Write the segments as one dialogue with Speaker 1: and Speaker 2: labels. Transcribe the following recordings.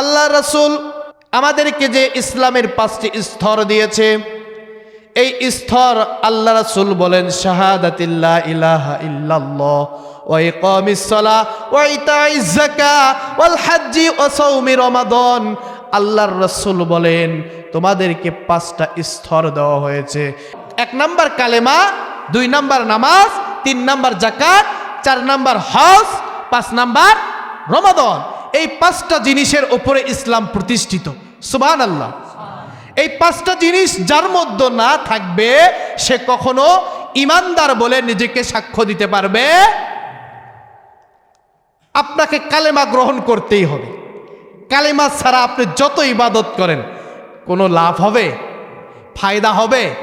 Speaker 1: আল্লাহ রসুল আমাদেরকে যে ইসলামের পাঁচটি স্তর দিয়েছে, এই স্তর আল্লাহ রসুল বলেন, শাহাদাতিল্লা ইলাহা আল্লাহর রসুল বলেন, তোমাদেরকে পাঁচটা স্তর দেওয়া হয়েছে। এক নাম্বার কালেমা, দুই নাম্বার নামাজ, তিন নাম্বার জাকাত চার নাম্বার হজ, পাঁচ নাম্বার রমাদন। এই পাঁচটা জিনিসের ওপরে ইসলাম প্রতিষ্ঠিত। সুবান আল্লাহ এই পাঁচটা জিনিস যার মধ্যে না থাকবে, সে কখনো ইমানদার বলে নিজেকে সাক্ষ্য দিতে পারবে। আপনাকে কালেমা গ্রহণ করতেই হবে। কালেমা ছাড়া আপনি যত ইবাদত করেন, কোনো লাভ হবে? ফায়দা হবে?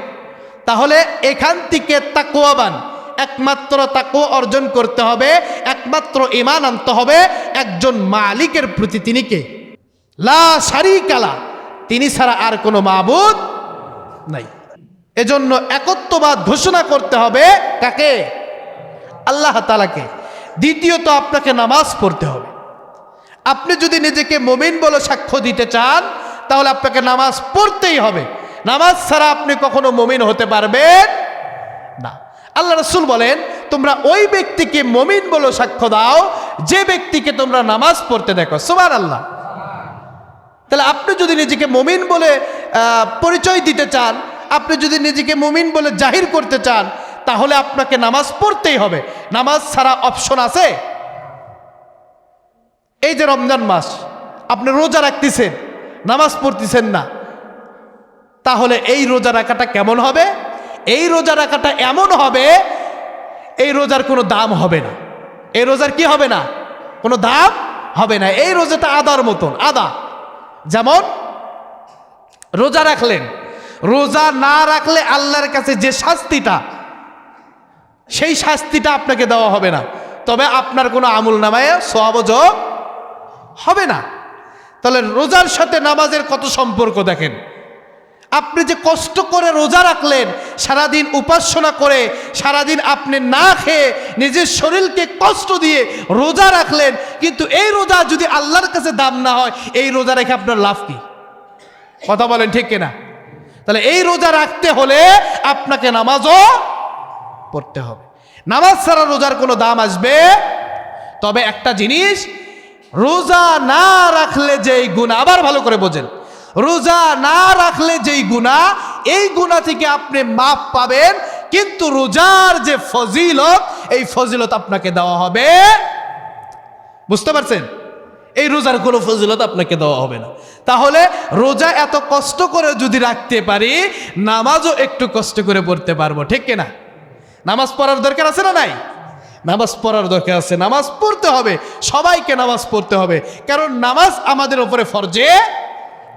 Speaker 1: তাহলে এখান থেকে তাকুয়াবান একমাত্র তাকু অর্জন করতে হবে, একমাত্র ইমান আনতে হবে, একজন মালিকের প্রতি তিনি কে? লা কালা তিনি ছাড়া আর কোনো মাবুদ নাই। এজন্য একত্ববাদ ঘোষণা করতে হবে কাকে? আল্লাহ তালাকে দ্বিতীয়ত আপনাকে নামাজ পড়তে হবে। আপনি যদি নিজেকে মমিন বলে সাক্ষ্য দিতে চান, তাহলে আপনাকে নামাজ পড়তেই হবে। নামাজ ছাড়া আপনি কখনো মমিন হতে পারবেন আল্লাহ রসুল বলেন, তোমরা ওই ব্যক্তিকে মমিন বলে সাক্ষ্য দাও, যে ব্যক্তিকে তোমরা নামাজ পড়তে দেখো। সুমান আল্লাহ তাহলে আপনি যদি নিজেকে মমিন বলে পরিচয় দিতে চান, আপনি যদি নিজেকে মমিন বলে জাহির করতে চান, তাহলে আপনাকে নামাজ পড়তেই হবে। নামাজ ছাড়া অপশন আছে? এই যে রমজান মাস, আপনি রোজা রাখতেছেন, নামাজ পড়তেছেন না, তাহলে এই রোজা রাখাটা কেমন হবে? এই রোজা রাখাটা এমন হবে, এই রোজার কোনো দাম হবে না। এই রোজার কি হবে না? কোনো দাম হবে না। এই রোজাটা আদার মতন, আদা। যেমন, রোজা রাখলেন। রোজা না রাখলে আল্লাহর কাছে যে শাস্তিটা, সেই শাস্তিটা আপনাকে দেওয়া হবে না। তবে আপনার কোনো আমুল নামায় সবযোগ হবে না। তাহলে রোজার সাথে নামাজের কত সম্পর্ক দেখেন? আপনি যে কষ্ট করে রোজা রাখলেন, সারাদিন উপাসনা করে, সারাদিন আপনি না খেয়ে নিজের শরীরকে কষ্ট দিয়ে রোজা রাখলেন, কিন্তু এই রোজা যদি আল্লাহর কাছে দাম না হয়, এই রোজা রেখে আপনার লাভ কি? কথা বলেন ঠিক কিনা? তাহলে এই রোজা রাখতে হলে আপনাকে নামাজও পড়তে হবে। নামাজ ছাড়া রোজার কোনো দাম আসবে? তবে একটা জিনিস, রোজা না রাখলে যেই গুণ আবার ভালো করে বোঝেন। রোজা না রাখলে যেই গুণা, এই গুণা থেকে আপনি মাপ পাবেন। কিন্তু রোজার যে ফজিলত, এই ফজিলত আপনাকে দেওয়া হবে। বুঝতে পারছেন? এই রোজার কোনো ফজিলত আপনাকে দেওয়া হবে না। তাহলে রোজা এত কষ্ট করে যদি রাখতে পারি, নামাজও একটু কষ্ট করে পড়তে পারব, ঠিক কিনা? নামাজ পড়ার দরকার আছে না নাই? নামাজ পড়ার দরকার আছে। নামাজ পড়তে হবে। সবাইকে নামাজ পড়তে হবে। কারণ নামাজ আমাদের উপরে ফরজে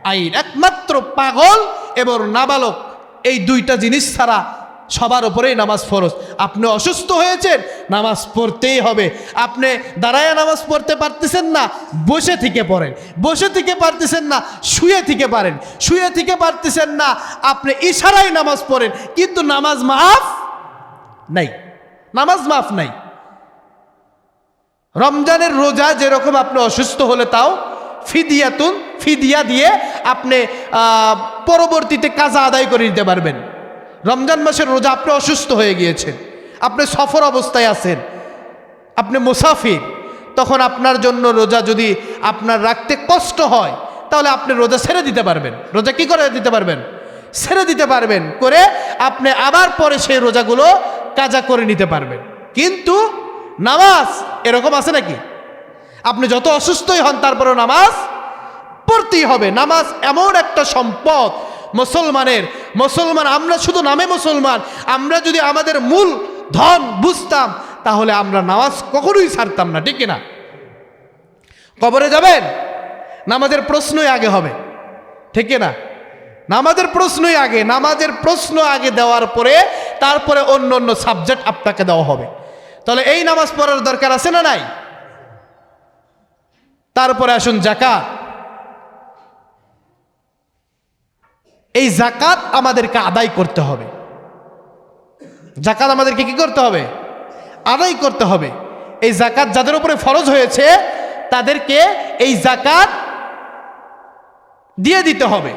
Speaker 1: আইন। একমাত্র পাগল এবং নাবালক এই দুইটা জিনিস ছাড়া সবার উপরেই নামাজ ফরজ। আপনি অসুস্থ হয়েছেন, নামাজ পড়তেই হবে। আপনি দাঁড়ায় নামাজ পড়তে পারতেছেন না, বসে থেকে পড়েন। বসে থেকে পারতেছেন না, শুয়ে থেকে পারেন। শুয়ে থেকে পারতেছেন না, আপনি ইশারায় নামাজ পড়েন। কিন্তু নামাজ মাফ নাই। নামাজ মাফ নাই। রমজানের রোজা যেরকম আপনি অসুস্থ হলে তাও ফিদিয়াতুন ফিদিয়া দিয়ে আপনি পরবর্তীতে কাজা আদায় করে নিতে পারবেন। রমজান মাসের রোজা আপনি অসুস্থ হয়ে গিয়েছেন, আপনি সফর অবস্থায় আছেন, আপনি মুসাফির, তখন আপনার জন্য রোজা যদি আপনার রাখতে কষ্ট হয়, তাহলে আপনি রোজা ছেড়ে দিতে পারবেন। রোজা কি করে দিতে পারবেন? ছেড়ে দিতে পারবেন, করে আপনি আবার পরে সেই রোজাগুলো কাজা করে নিতে পারবেন। কিন্তু নামাজ এরকম আছে নাকি? আপনি যত অসুস্থই হন, তারপরেও নামাজ পড়তেই হবে। নামাজ এমন একটা সম্পদ মুসলমানের। মুসলমান, আমরা শুধু নামে মুসলমান। আমরা যদি আমাদের মূল ধন বুঝতাম, তাহলে আমরা নামাজ কখনোই ছাড়তাম না, ঠিক না কবরে যাবেন? নামাজের প্রশ্নই আগে হবে, ঠিক না নামাজের প্রশ্নই আগে, নামাজের প্রশ্ন আগে দেওয়ার পরে তারপরে অন্য অন্য সাবজেক্ট আপনাকে দেওয়া হবে। তাহলে এই নামাজ পড়ার দরকার আছে না নাই? তারপরে আসুন জাকাত। এই জাকাত আমাদেরকে আদায় করতে হবে। জাকাত আমাদেরকে কি করতে হবে? আদায় করতে হবে। এই জাকাত যাদের উপরে ফরজ হয়েছে, তাদেরকে এই জাকাত দিয়ে দিতে হবে।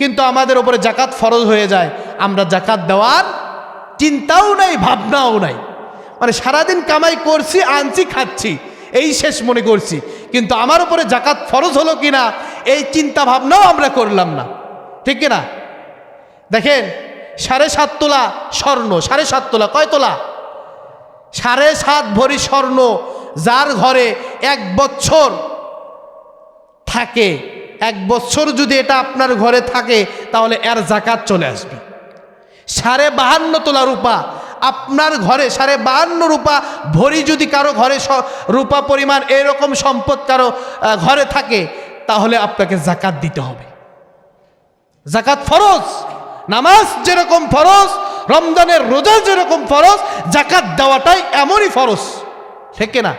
Speaker 1: কিন্তু আমাদের ওপরে জাকাত ফরজ হয়ে যায়, আমরা জাকাত দেওয়ার চিন্তাও নাই, ভাবনাও নাই। মানে সারাদিন কামাই করছি, আনছি, খাচ্ছি, এই শেষ মনে করছি। কিন্তু আমার উপরে জাকাত ফরজ হলো কিনা, এই চিন্তা ভাবনাও আমরা করলাম না। ঠিক কিনা? দেখেন, সাড়ে সাত তোলা স্বর্ণ, সাড়ে সাত তোলা, কয় তোলা? সাড়ে সাত ভরি স্বর্ণ যার ঘরে এক বছর থাকে। এক বছর যদি এটা আপনার ঘরে থাকে, তাহলে এর জাকাত চলে আসবে। সাড়ে বাহান্ন তোলা রূপা আপনার ঘরে, সাড়ে বাহান্ন রূপা ভরি যদি কারও ঘরে রূপা পরিমাণ এরকম সম্পদ কারও ঘরে থাকে, তাহলে আপনাকে জাকাত দিতে হবে। জাকাত ফরজ, নামাজ যেরকম ফরজ, রমজানের রোজা যেরকম ফরজ, জাকাত দেওয়াটাই এমনই ফরজ। ঠিক না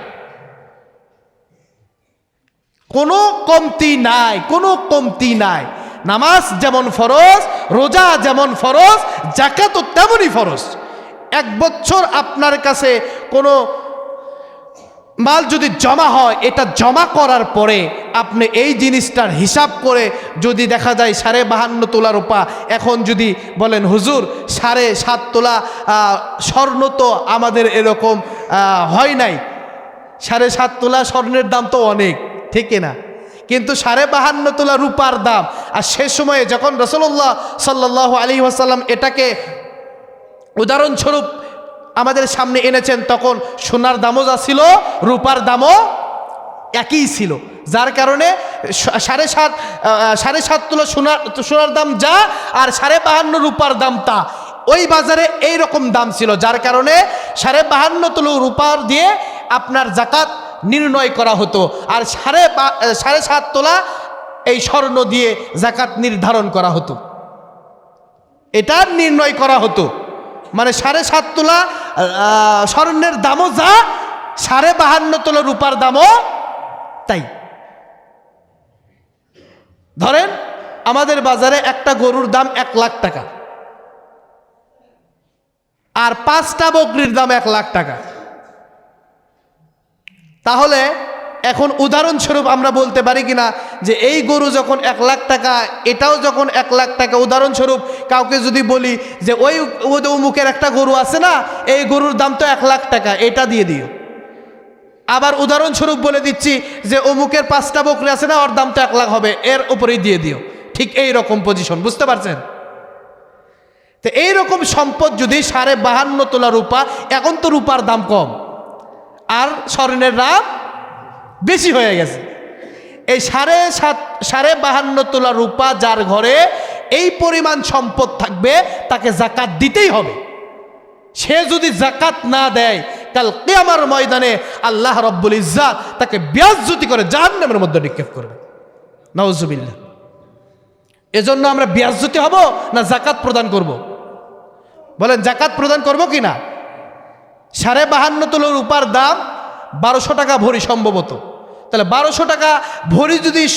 Speaker 1: কোনো কমতি নাই, কোনো কমতি নাই। নামাজ যেমন ফরজ, রোজা যেমন ফরজ, জাকাতও তেমনই ফরজ। এক বছর আপনার কাছে কোনো মাল যদি জমা হয়, এটা জমা করার পরে আপনি এই জিনিসটার হিসাব করে যদি দেখা যায় সাড়ে বাহান্ন তোলা রূপা, এখন যদি বলেন, হুজুর, সাড়ে সাত তোলা স্বর্ণ তো আমাদের এরকম হয় নাই। সাড়ে সাত তোলা স্বর্ণের দাম তো অনেক, ঠিক না কিন্তু সাড়ে বাহান্ন তোলা রূপার দাম, আর সে সময়ে যখন রসল্লাহ সাল্লাহ আলী ওয়াসাল্লাম এটাকে উদাহরণস্বরূপ আমাদের সামনে এনেছেন, তখন সোনার দামও যা ছিল, রূপার দামও একই ছিল। যার কারণে সাড়ে সাত সাড়ে সাত তুলো সোনার সোনার দাম যা, আর সাড়ে বাহান্ন রূপার দাম তা। ওই বাজারে এই রকম দাম ছিল, যার কারণে সাড়ে বাহান্ন তুলো রূপার দিয়ে আপনার জাকাত নির্ণয় করা হতো। আর সাড়ে সাড়ে সাত তোলা এই স্বর্ণ দিয়ে জাকাত নির্ধারণ করা হতো। এটা নির্ণয় করা হতো। মানে সাড়ে সাত তোলা স্বর্ণের দামও যা, সাড়ে বাহান্ন তোলা রূপার দামও তাই। ধরেন আমাদের বাজারে একটা গরুর দাম এক লাখ টাকা, আর পাঁচটা বকরির দাম এক লাখ টাকা। তাহলে এখন উদাহরণস্বরূপ আমরা বলতে পারি কিনা যে এই গরু যখন এক লাখ টাকা, এটাও যখন এক লাখ টাকা, উদাহরণস্বরূপ কাউকে যদি বলি যে ওই অমুকের একটা গরু আছে না, এই গরুর দাম তো এক লাখ টাকা, এটা দিয়ে দিও। আবার উদাহরণস্বরূপ বলে দিচ্ছি যে অমুকের পাঁচটা বকরি আছে না, ওর দাম তো এক লাখ হবে, এর উপরেই দিয়ে দিও। ঠিক এই রকম পজিশন বুঝতে পারছেন? তো এইরকম সম্পদ যদি সাড়ে বাহান্ন তোলা রূপা, এখন তো রূপার দাম কম। আর স্বর্ণের দাম বেশি হয়ে গেছে। এই সাড়ে সাত, সাড়ে বাহান্ন তোলা রূপা যার ঘরে এই পরিমাণ সম্পদ থাকবে, তাকে জাকাত দিতেই হবে। সে যদি জাকাত না দেয়, কাল কেয়ামার ময়দানে আল্লাহ রব্বুল ইজ্জাত তাকে ব্যাজ্যুতি করে জাহান্নামের মধ্যে নিক্ষেপ করবে। নওজুবিল্লা এজন্য আমরা ব্যাজ্যুতি হব না জাকাত প্রদান করব। বলেন, জাকাত প্রদান করব কি না সাড়ে বাহান্ন তোলা রূপার দাম বারোশো টাকা ভরি সম্ভবত। তাহলে বারোশো টাকা ভরি যদি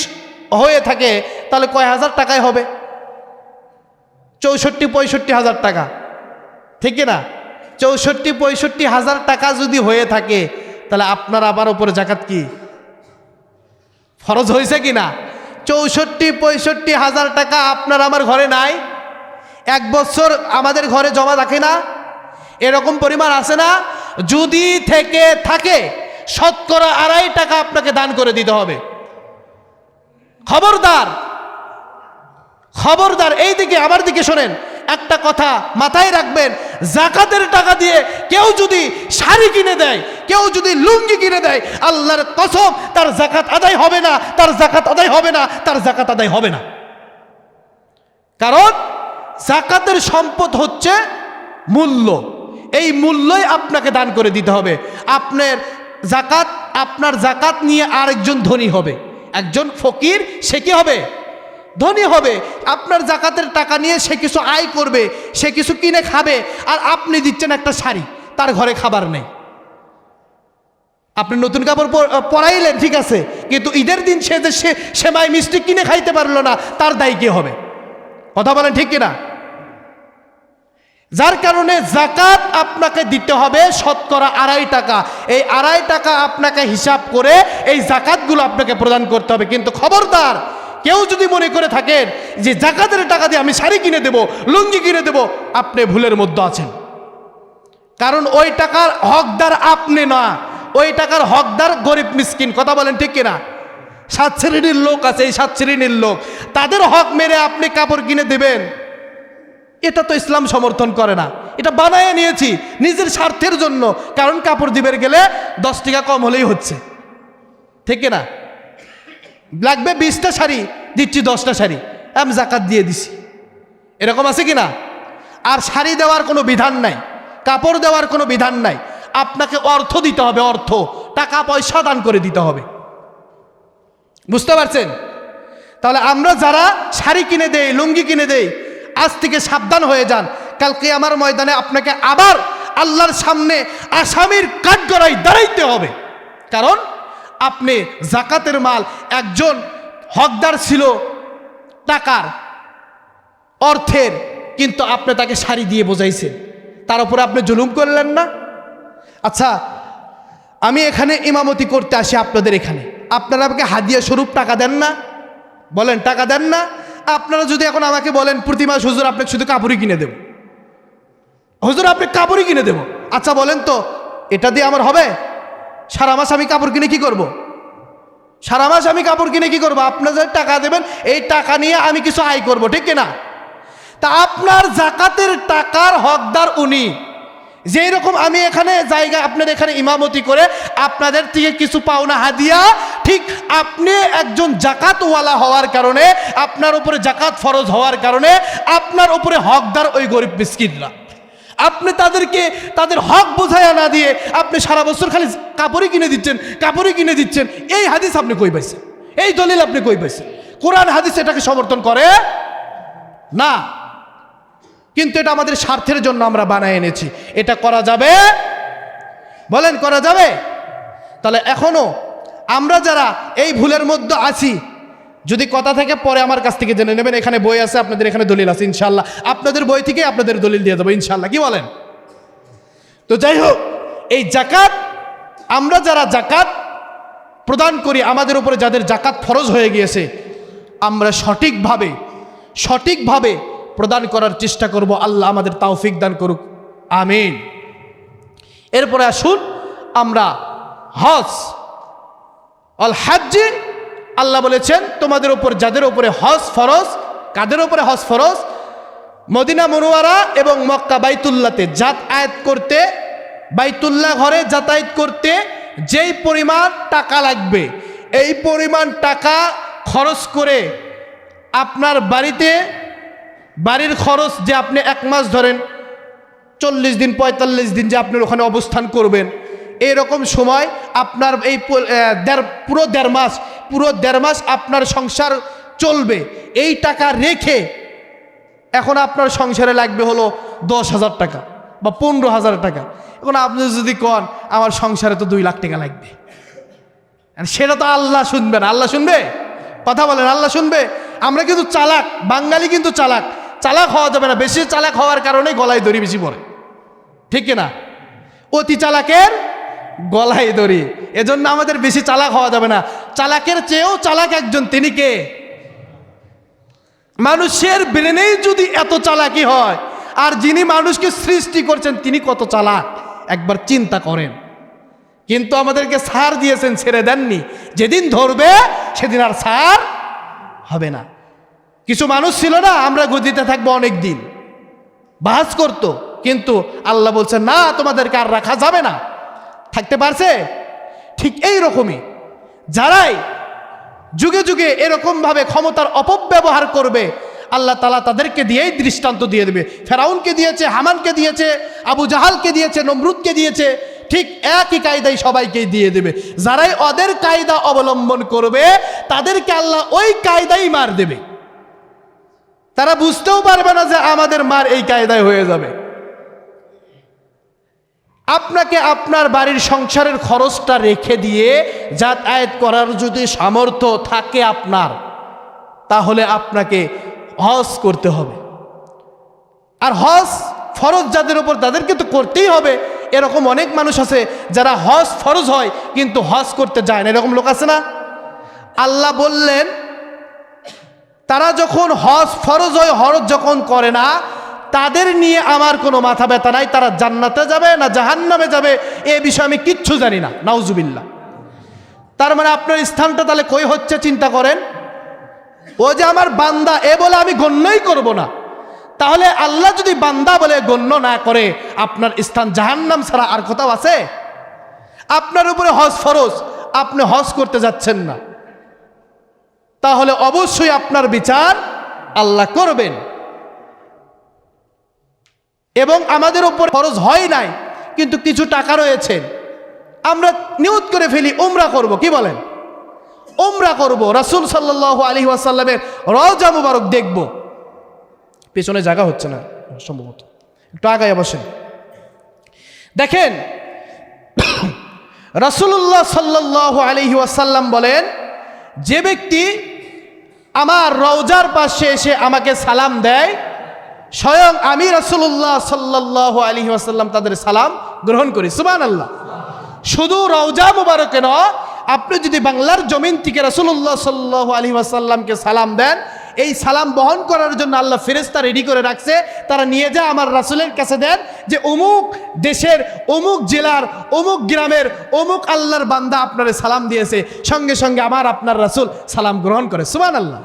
Speaker 1: হয়ে থাকে, তাহলে কয় হাজার টাকায় হবে? চৌষট্টি, পঁয়ষট্টি হাজার টাকা। ঠিক না? চৌষট্টি, পঁয়ষট্টি হাজার টাকা যদি হয়ে থাকে, তাহলে আপনার আবার উপরে জাকাত কি? ফরজ হয়েছে কি না? চৌষট্টি, পঁয়ষট্টি হাজার টাকা আপনার আমার ঘরে নাই। এক বছর আমাদের ঘরে জমা রাখে না। এরকম পরিমাণ আছে না? যদি থেকে থাকে শতকরা আড়াই টাকা আপনাকে দান করে দিতে হবে। খবরদার খবরদার, এই দিকে, আমার দিকে শোনেন। একটা কথা মাথায় রাখবেন, জাকাতের টাকা দিয়ে কেউ যদি শাড়ি কিনে দেয়, কেউ যদি লুঙ্গি কিনে দেয়, আল্লাহর কসম, তার জাকাত আদায় হবে না, তার জাকাত আদায় হবে না, তার জাকাত আদায় হবে না। কারণ জাকাতের সম্পদ হচ্ছে মূল্য। এই মূল্যই আপনাকে দান করে দিতে হবে। আপনার জাকাত, আপনার জাকাত নিয়ে আরেকজন ধনী হবে। একজন ফকির, সে কি হবে? ধনী হবে। আপনার জাকাতের টাকা নিয়ে সে কিছু আয় করবে, সে কিছু কিনে খাবে, আর আপনি দিচ্ছেন একটা শাড়ি, তার ঘরে খাবার নেই। আপনি নতুন কাপড় পরাইলেন, ঠিক আছে, কিন্তু ঈদের দিন সে যে সে সেমাই মিষ্টি কিনে খাইতে পারল না, তার দায়ী কে হবে? কথা বলেন ঠিক কিনা? যার কারণে জাকাত আপনাকে দিতে হবে শতকরা আড়াই টাকা। এই আড়াই টাকা আপনাকে হিসাব করে এই জাকাতগুলো আপনাকে প্রদান করতে হবে। কিন্তু খবরদার, কেউ যদি মনে করে থাকেন যে জাকাতের টাকা দিয়ে আমি শাড়ি কিনে দেব, লুঙ্গি কিনে দেব, আপনি ভুলের মধ্যে আছেন। কারণ ওই টাকার হকদার আপনি না। ওই টাকার হকদার গরিব মিসকিন, কথা বলেন ঠিক কিনা? সাত শ্রেণির লোক আছে, এই সাত শ্রেণির লোক। তাদের হক মেরে আপনি কাপড় কিনে দেবেন। এটা তো ইসলাম সমর্থন করে না। এটা বানায় নিয়েছি নিজের স্বার্থের জন্য। কারণ কাপড় দিবের গেলে দশ টাকা কম হলেই হচ্ছে। ঠিক না লাগবে বিশটা শাড়ি, দিচ্ছি দশটা শাড়ি। আমি জাকাত দিয়ে দিছি। এরকম আছে কি না আর শাড়ি দেওয়ার কোনো বিধান নাই। কাপড় দেওয়ার কোনো বিধান নাই। আপনাকে অর্থ দিতে হবে, অর্থ। টাকা, পয়সা দান করে দিতে হবে। বুঝতে পারছেন? তাহলে আমরা যারা শাড়ি কিনে দেই, লুঙ্গি কিনে দেই আজ থেকে সাবধান হয়ে যান। কালকে আমার ময়দানে আপনাকে আবার আল্লাহর সামনে আসামির কাঠগড়াই দাঁড়াইতে হবে। কারণ আপনি জাকাতের মাল একজন হকদার ছিল, টাকার অর্থের, কিন্তু আপনি তাকে শাড়ি দিয়ে বোঝাইছেন। তার উপরে আপনি জুলুম করলেন না। আচ্ছা আমি এখানে ইমামতি করতে আসি আপনাদের এখানে। আপনারা আমাকে হাদিয়া স্বরূপ টাকা দেন না? বলেন, টাকা দেন না? আপনারা যদি এখন আমাকে বলেন, প্রতি মাস হুজুর আপনাকে শুধু কাপড়ই কিনে দেব। হুজুর, আপনি কাপড়ই কিনে দেব। আচ্ছা বলেন তো, এটা দিয়ে আমার হবে? সারা মাস আমি কাপড় কিনে কি করব। সারা মাস আমি কাপড় কিনে কি করব? আপনাদের টাকা দেবেন, এই টাকা নিয়ে আমি কিছু আয় করব, ঠিক কিনা? তা আপনার জাকাতের টাকার হকদার উনি। যেই রকম আমি এখানে জায়গা আপনার এখানে ইমামতি করে আপনাদের থেকে কিছু পাওনা হাদিয়া, ঠিক আপনি একজন জাকাতওয়ালা হওয়ার কারণে, আপনার উপরে জাকাত ফরজ হওয়ার কারণে, আপনার উপরে হকদার ওই গরিব মিসকিনরা আপনি তাদেরকে, তাদের হক বোঝাইয়া না দিয়ে আপনি সারা বছর খালি কাপড়ই কিনে দিচ্ছেন, কাপড়ই কিনে দিচ্ছেন, এই হাদিস আপনি কই পাইছেন? এই দলিল আপনি কই পাইছেন? কোরআন হাদিস এটাকে সমর্থন করে? না। কিন্তু এটা আমাদের স্বার্থের জন্য আমরা বানায় এনেছি। এটা করা যাবে? বলেন, করা যাবে? তাহলে এখনও আমরা যারা এই ভুলের মধ্যে আছি, যদি কথা থেকে পরে আমার কাছ থেকে জেনে নেবেন, এখানে বই আছে, আপনাদের এখানে দলিল আছে ইনশাল্লাহ আপনাদের বই থেকে আপনাদের দলিল দিয়ে দেবো ইনশাল্লাহ কি বলেন? তো যাই হোক, এই জাকাত, আমরা যারা জাকাত প্রদান করি, আমাদের উপরে যাদের জাকাত ফরজ হয়ে গিয়েছে, আমরা সঠিকভাবে সঠিকভাবে প্রদান করার চেষ্টা করব, আল্লাহ আমাদের তাওফিক দান করুক। আমিন। এরপরে আসুন আমরা হজ অল হাজ্জি আল্লাহ বলেছেন, তোমাদের উপর, যাদের উপরে হজ ফরজ, কাদের উপরে হজ ফরজ? মদিনা মনোয়ারা এবং মক্কা বাইতুল্লাতে যাতায়াত করতে, বাইতুল্লাহ ঘরে যাতায়াত করতে যেই পরিমাণ টাকা লাগবে, এই পরিমাণ টাকা খরচ করে আপনার বাড়িতে বাড়ির খরচ যে আপনি এক মাস ধরেন, চল্লিশ দিন, পঁয়তাল্লিশ দিন যে আপনি ওখানে অবস্থান করবেন, এরকম সময় আপনার এই দেড়, পুরো দেড় মাস, পুরো দেড় মাস আপনার সংসার চলবে। এই টাকা রেখে এখন আপনার সংসারে লাগবে হলো দশ হাজার টাকা বা পনেরো হাজার টাকা। এখন আপনি যদি কন, আমার সংসারে তো দুই লাখ টাকা লাগবে। সেটা তো আল্লাহ শুনবেন আল্লাহ শুনবে? কথা বলেন, আল্লাহ শুনবে? আমরা কিন্তু চালাক, বাঙালি কিন্তু চালাক। চালাক হওয়া যাবে না। বেশি চালাক হওয়ার কারণে গলায় দড়ি বেশি পড়ে। ঠিক না? অতি চালাকের গলায় দড়ি। এজন্য আমাদের বেশি চালাক হওয়া যাবে না। চালাকের চেয়েও চালাক একজন। তিনি কে? মানুষের ব্রেনেই যদি এত চালাকি হয়, আর যিনি মানুষকে সৃষ্টি করছেন, তিনি কত চালাক? একবার চিন্তা করেন। কিন্তু আমাদেরকে সার দিয়েছেন, ছেড়ে দেননি। যেদিন ধরবে, সেদিন আর সার হবে না। কিছু মানুষ ছিল না, আমরা গদিতে থাকব অনেক দিন বাস করতো, কিন্তু আল্লাহ বলছে, না, তোমাদেরকে আর রাখা যাবে না। থাকতে পারছে? ঠিক এই রকমই যারাই যুগে যুগে এরকমভাবে ক্ষমতার অপব্যবহার করবে, আল্লাহ তালা তাদেরকে দিয়েই দৃষ্টান্ত দিয়ে দেবে। ফেরাউনকে দিয়েছে, হামানকে দিয়েছে, আবু জাহালকে দিয়েছে, নমরুদকে দিয়েছে, ঠিক একই কায়দাই সবাইকে দিয়ে দেবে। যারাই ওদের কায়দা অবলম্বন করবে, তাদেরকে আল্লাহ ওই কায়দাই মার দেবে। তারা বুঝতেও পারবে না যে আমাদের মার এই কায়দায় হয়ে যাবে। আপনাকে আপনার বাড়ির সংসারের খরচটা রেখে দিয়ে যাতায়াত করার যদি সামর্থ্য থাকে আপনার, তাহলে আপনাকে হজ করতে হবে। আর হজ ফরজ যাদের ওপর তাদেরকে তো করতেই হবে। এরকম অনেক মানুষ আছে যারা হজ ফরজ হয়, কিন্তু হজ করতে যায় না। এরকম লোক আছে না? আল্লাহ বললেন তারা যখন হজ ফরজ হয়, হরজ যখন করে না, তাদের নিয়ে আমার কোনো মাথা ব্যথা নাই, তারা জান্নাতে যাবে না জাহান্নামে যাবে, এ বিষয়ে আমি কিচ্ছু জানি না, নাউজুবিল্লাহ। তার মানে আপনার স্থানটা তাহলে কই হচ্ছে চিন্তা করেন? ও যে আমার বান্দা, এ বলে আমি গণ্যই করব না। তাহলে আল্লাহ যদি বান্দা বলে গণ্য না করে, আপনার স্থান জাহান্নাম ছাড়া আর কোথাও আছে? আপনার উপরে হজ ফরজ, আপনি হজ করতে যাচ্ছেন না। তাহলে অবশ্যই আপনার বিচার আল্লাহ করবেন। এবং আমাদের উপর খরচ হয় নাই, কিন্তু কিছু টাকা রয়েছে। আমরা নিয়ত করে ফেলি, উমরা করব, কি বলেন? উমরা করব, রাসুল সাল্লাহ আলী ওয়াসাল্লামের রজা মুবারক দেখব। পেছনে জায়গা হচ্ছে না, সম্ভবত। একটু আগায় বসেন। দেখেন রাসুল্লাহ সাল্লাহ আলহি ওয়াসাল্লাম বলেন, যে ব্যক্তি আমার রওজার পাশে এসে আমাকে সালাম দেয়। স্বয়ং আমি রাসুল্লাহ সাল্লাহ আলী আসাল্লাম তাদের সালাম গ্রহণ করি। সুবান আল্লাহ শুধু রওজা মুবারকে নয়, আপনি যদি বাংলার জমিন থেকে রাসুল্লাহ সাল্লাহ আলী ওয়াসাল্লামকে সালাম দেন এই সালাম বহন করার জন্য আল্লাহ ফেরেস্তা রেডি করে রাখছে। তারা নিয়ে যায় আমার রাসুলের কাছে দেন যে, অমুক দেশের, অমুক জেলার, অমুক গ্রামের, অমুক আল্লাহর বান্দা আপনারে সালাম দিয়েছে। সঙ্গে সঙ্গে আমার আপনার রাসুল সালাম গ্রহণ করে। সুবান আল্লাহ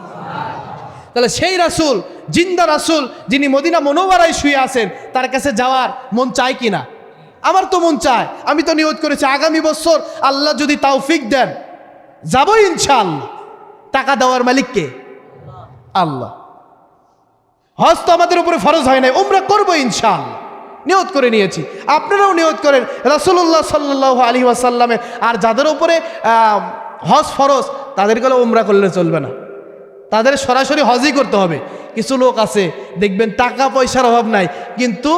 Speaker 1: তাহলে সেই রাসুল, জিন্দা রাসুল যিনি মদিনা মনোবারায় শুয়ে আছেন, তার কাছে যাওয়ার মন চায় কি না? আমার তো মন চায়। আমি তো নিয়োগ করেছি। আগামী বছর আল্লাহ যদি তাওফিক দেন, যাব ইনশাআল্লাহ। টাকা দেওয়ার মালিককে। আল্লাহ। হজ তো আমাদের উপরে ফরজ হয় নাই, উমরা করব ইনশাআল্লাহ। নিয়ত করে নিয়েছি। আপনারাও নিয়ত করেন রাসুল্লাহ সাল্লাহ আলী ওয়াসাল্লামের আর যাদের উপরে হজ ফরজ তাদেরকে উমরা করলে চলবে না। তাদের সরাসরি হজই করতে হবে। কিছু লোক আছে, দেখবেন টাকা পয়সার অভাব নাই, কিন্তু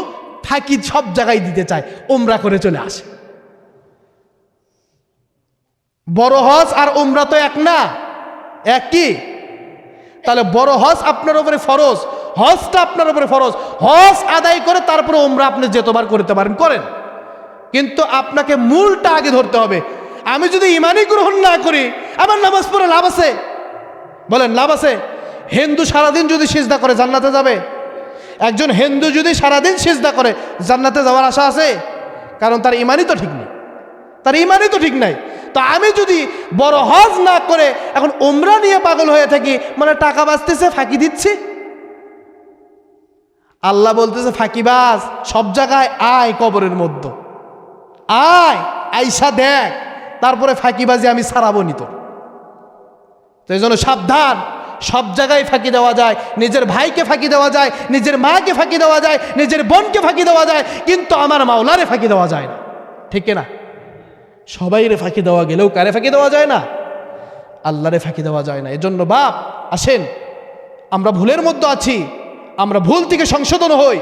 Speaker 1: থাকি সব জায়গায় দিতে চায়, উমরা করে চলে আসে। বড় হজ আর উমরা তো এক না, এক কি? তাহলে বড় হজ আপনার উপরে ফরজ, হজটা আপনার উপরে ফরজ। হজ আদায় করে তারপরে ওমরা আপনি যেতবার করতে পারেন, করেন। কিন্তু আপনাকে মূলটা আগে ধরতে হবে। আমি যদি ইমানই গ্রহণ না করি আমার নামাজ পড়ে লাভ আছে? বলেন, লাভ আছে। হিন্দু সারাদিন যদি সিজদা করে, জান্নাতে যাবে? একজন হিন্দু যদি সারাদিন সিজদা করে, জান্নাতে যাওয়ার আশা আছে? কারণ তার ইমানই তো ঠিক নেই। তার ইমানই তো ঠিক নাই। তো আমি যদি বড় হজ না করে এখন ওমরা নিয়ে পাগল হয়ে থাকি মানে টাকা বাঁচতেছে, ফাঁকি দিচ্ছি? আল্লাহ বলতেছে ফাঁকিবাজ সব জায়গায় আয় কবরের মধ্যে। আয়, আইসা দেখ, তারপরে ফাঁকিবাজি আমি সারাবো নি তোর। তো এই জন্য সাবধান, সব জায়গায় ফাঁকি দেওয়া যায়, নিজের ভাইকে ফাঁকি দেওয়া যায়, নিজের মাকে ফাঁকি দেওয়া যায়, নিজের বোনকে ফাঁকি দেওয়া যায়, কিন্তু আমার মাওলারে ফাঁকি দেওয়া যায় না। ঠিক না? সবাইরে ফাঁকি দেওয়া গেলেও কারে ফাঁকি দেওয়া যায় না? আল্লাহরে ফাঁকি দেওয়া যায় না। এজন্য বাপ, আসেন, আমরা ভুলের মধ্যে আছি, আমরা ভুল থেকে সংশোধন হই।